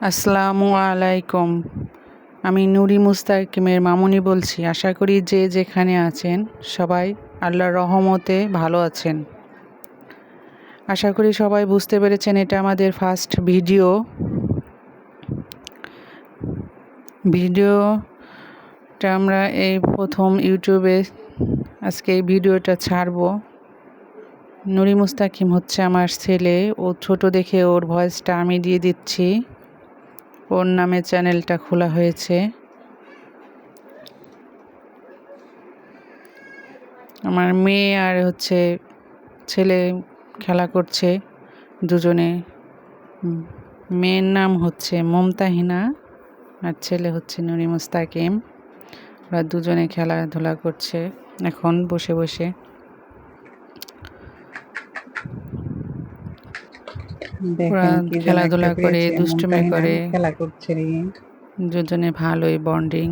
আসসালামু আলাইকুম। আমি নুরি মুস্তাকিমের মামুনি বলছি। আশা করি যে যেখানে আছেন সবাই আল্লাহর রহমতে ভালো আছেন। আশা করি সবাই বুঝতে পেরেছেন এটা আমাদের ফার্স্ট ভিডিও ভিডিওটা আমরা এই প্রথম ইউটিউবে আজকে এই ভিডিওটা ছাড়বো। নুরি মুস্তাকিম হচ্ছে আমার ছেলে। ও ছোট দেখে ওর ভয়েসটা আমি দিয়ে দিচ্ছি। ওর নামে চ্যানেলটা খোলা হয়েছে। আমার মেয়ে আর হচ্ছে ছেলে খেলা করছে দুজনে। মেয়ের নাম হচ্ছে মমতাহিনা আর ছেলে হচ্ছে নুরি মুস্তাকিম ওরা দুজনে খেলাধুলা করছে এখন বসে বসে। ওরা খেলাধুলা করে দুষ্টুমি করে। খেলা করছে দুজনে ভালোই বন্ডিং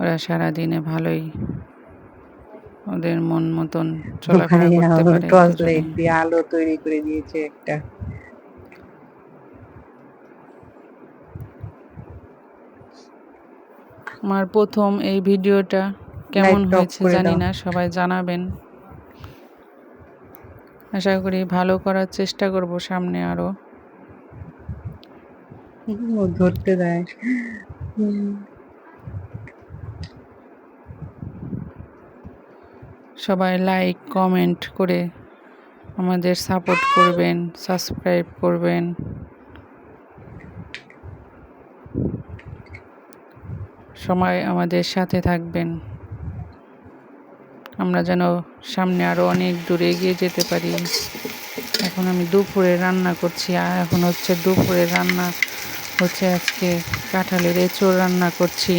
ওরা সারাদিনে ভালোই ওদের মন মতন চলাফেরা করতে পারে টর্চ লাইট দিয়ে আলো তৈরি করে দিয়েছে একটা। আমার প্রথম এই ভিডিওটা কেমন হয়েছে জানি না সবাই জানাবেন। আশা করি ভালো করার চেষ্টা করব সামনে আরও। ও ধরতে দেয়। সবাই লাইক কমেন্ট করে আমাদের সাপোর্ট করবেন সাবস্ক্রাইব করবেন। সময় আমাদের সাথে থাকবেন। আমরা যেন সামনে আরও অনেক দূর এগিয়ে যেতে পারি। এখন আমি দুপুরে রান্না করছি, আর এখন হচ্ছে দুপুরে রান্না হচ্ছে আজকে কাঁঠালের এঁচোড় রান্না করছি।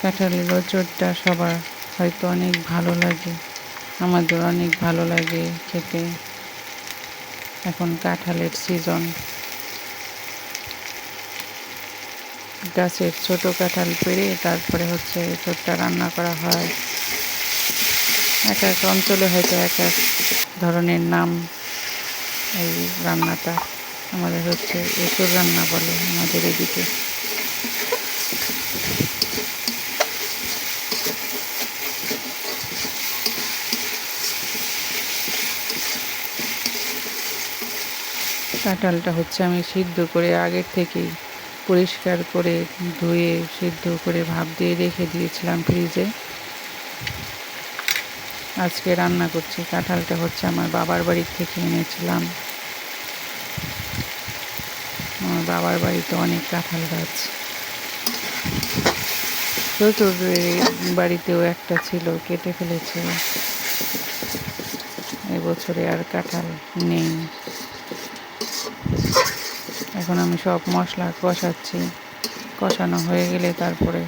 কাঁঠালের এঁচোড়টা সবার হয়তো অনেক ভালো লাগে আমাদের অনেক ভালো লাগে খেতে। এখন কাঁঠালের সিজন গাছের ছোট কাঁঠাল পেড়ে তারপরে হচ্ছে এঁচোড়টা রান্না করা হয়। এক এক অঞ্চলে হয়তো এক এক ধরনের নাম এই রান্নাটা আমাদের হচ্ছে এঁচোড় রান্না বলে আমাদের এদিকে। কাঁঠালটা হচ্ছে আমি সিদ্ধ করে আগের থেকেই পরিষ্কার করে ধুয়ে, সিদ্ধ করে ভাপ দিয়ে রেখে দিয়েছিলাম ফ্রিজে। আজকে রান্না করছি। কাঁঠালটা হচ্ছে আমার বাবার বাড়ির থেকে এনেছিলাম। আমার বাবার বাড়িতে অনেক কাঁঠাল গাছ। শ্বশুর বাড়িতেও একটা ছিল, কেটে ফেলেছে। এবছরে আর কাঁঠাল নেই। এখন আমি সব মশলা কষাচ্ছি। কষানো হয়ে গেলে তারপরে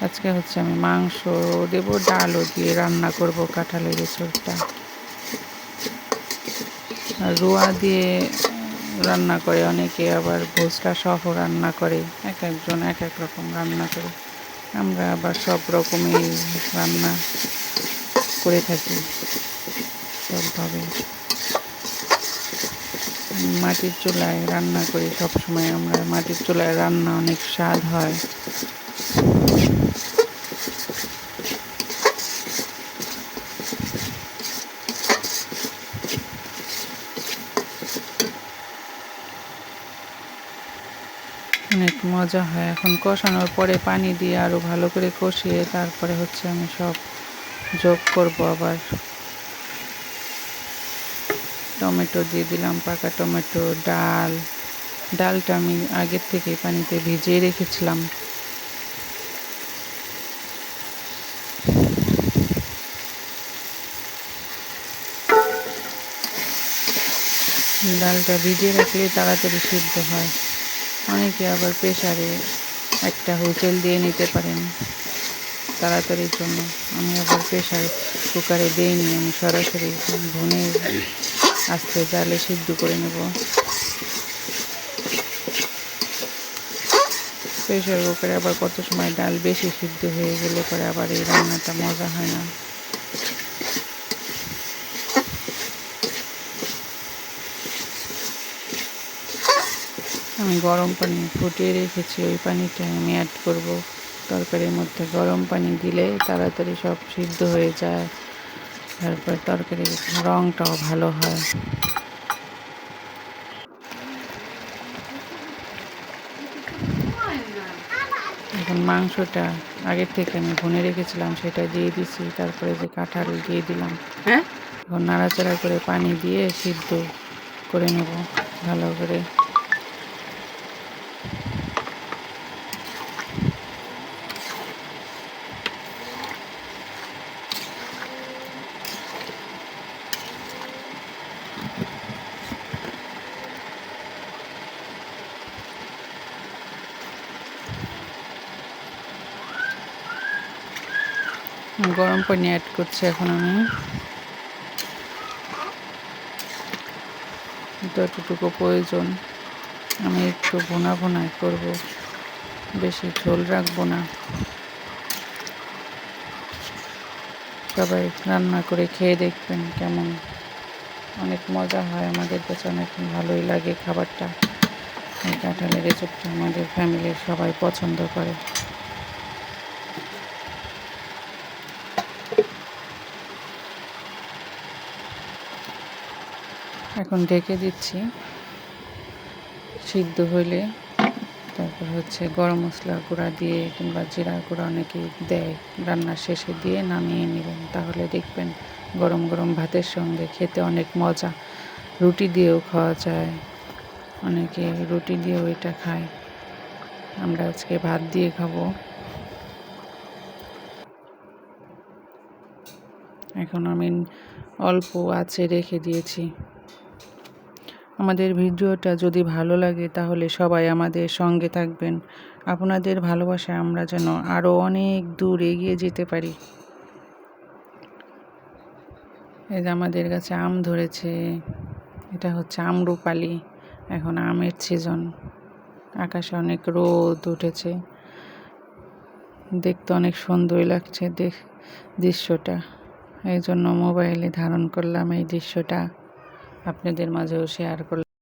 আজকে হচ্ছে আমি মাংস দেবো ডালও দিয়ে রান্না করব কাঁঠালের আর রোয়া দিয়ে রান্না করে অনেকে, আবার ভোজটা সহ রান্না করে, এক একজন এক এক রকম রান্না করে। আমরা আবার সব রকমের রান্না করে থাকি সবভাবে মাটির চুলায় রান্না করি সবসময়, আমরা মাটির চুলায় রান্না অনেক স্বাদ হয়। অনেক মজা হয়। এখন কষানোর পরে পানি দিয়ে আরও ভালো করে কষিয়ে তারপরে হচ্ছে আমি সব যোগ করব আবার। টমেটো দিয়ে দিলাম পাকা টমেটো, ডাল। ডালটা আমি আগের থেকে পানিতে ভিজিয়ে রেখেছিলাম। ডালটা ভিজিয়ে রাখলে তাড়াতাড়ি সিদ্ধ হয়। অনেকে আবার প্রেশারে একটা হুইসেল দিয়ে নিতে পারেন তাড়াতাড়ির জন্য। আমি আবার প্রেশার কুকারে দিইনি, আমি সরাসরি ভুনে আস্তে জালে সিদ্ধ করে নেব। প্রেশার কুকারে আবার কত সময় ডাল বেশি সিদ্ধ হয়ে গেলে পরে আবার এই রান্নাটা মজা হয় না। আমি গরম পানি ফুটিয়ে রেখেছি ওই পানিটা আমি অ্যাড করব। তরকারির মধ্যে গরম পানি দিলে তাড়াতাড়ি সব সিদ্ধ হয়ে যায়। তারপর তরকারির রঙটাও ভালো হয়। এখন মাংসটা আগের থেকে আমি ভুনে রেখেছিলাম সেটা দিয়ে দিছি তারপরে যে কাঁঠাল দিয়ে দিলাম। হ্যাঁ? এখন নাড়াচাড়া করে পানি দিয়ে সিদ্ধ করে নেব ভালো করে। গরম পানি অ্যাড করছি এখন আমি। যতটুকু প্রয়োজন আমি একটু ভোনা ভোনায় করব, বেশি ঝোল রাখব না। সবাই রান্না করে খেয়ে দেখবেন কেমন। অনেক মজা হয় আমাদের কাছে, অনেক ভালোই লাগে খাবারটা। কাঁঠালের রেসিপিটা আমাদের ফ্যামিলির সবাই পছন্দ করে। এখন ঢেকে দিচ্ছি। সিদ্ধ হইলে তারপর হচ্ছে গরম মশলা গুঁড়া দিয়ে কিংবা জিরা গুঁড়া অনেকে দেয়। রান্নার শেষে দিয়ে নামিয়ে নেবেন তাহলে দেখবেন গরম গরম ভাতের সঙ্গে খেতে অনেক মজা। রুটি দিয়েও খাওয়া যায়। অনেকে রুটি দিয়েও এটা খায়। আমরা আজকে ভাত দিয়ে খাব। এখন আমি অল্প আছে রেখে দিয়েছি। আমাদের ভিডিওটা যদি ভালো লাগে তাহলে সবাই আমাদের সঙ্গে থাকবেন। আপনাদের ভালোবাসায় আমরা যেন আরও অনেক দূর এগিয়ে যেতে পারি। এই যে আমাদের কাছে আম ধরেছে, এটা হচ্ছে আমরুপালি এখন আমের সিজন আকাশে অনেক রোদ উঠেছে। দেখতে অনেক সুন্দরই লাগছে দেখ দৃশ্যটা। এই জন্য মোবাইলে ধারণ করলাম এই দৃশ্যটা। আপনাদের মাঝেও শেয়ার করলাম।